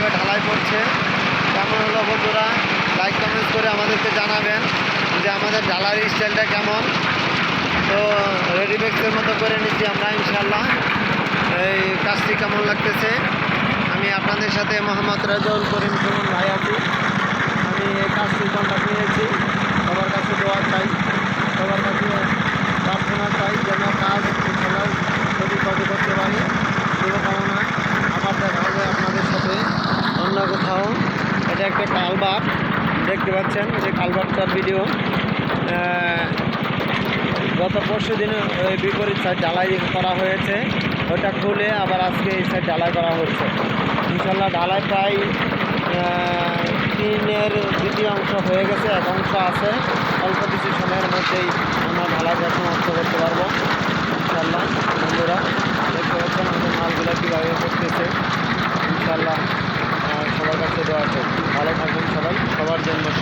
কীভাবে ঢালাই করছে। কেমন হলো বন্ধুরা? লাইক কমেন্ট করে আমাদেরকে জানাবেন যে আমাদের ঢালার স্টাইলটা কেমন। তো রেডিমেক্সের মতো করে নিচ্ছি আমরা ইনশাল্লাহ এই কাজটি কেমন লাগতেছে? আমি আপনাদের সাথে মোহাম্মদ রাজাউল করিম কেমন ভাই আছি। এটা একটা কালবার দেখতে পাচ্ছেন যে কালবারটার ভিডিও গত পরশু দিন ওই বিপরীত সাইড ঢালাই করা হয়েছে। ওটা খুলে আবার আজকে এই সাইড ঢালাই করা হচ্ছে। ইনশাল্লাহ ঢালাই প্রায় তিনের দ্বিতীয় অংশ হয়ে গেছে, এক অংশ আছে। অল্প কিছু সময়ের মধ্যেই আমরা ঢালাইটা সমাপ্ত করতে পারব। ইনশাল্লাহ বন্ধুরা, দেখতে পাচ্ছেন আমাদের মালগুলো কীভাবে করতেছে। ইনশাল্লাহ সবার কাছে দেওয়া ভালো থাকবেন সবাই সবার জন্য।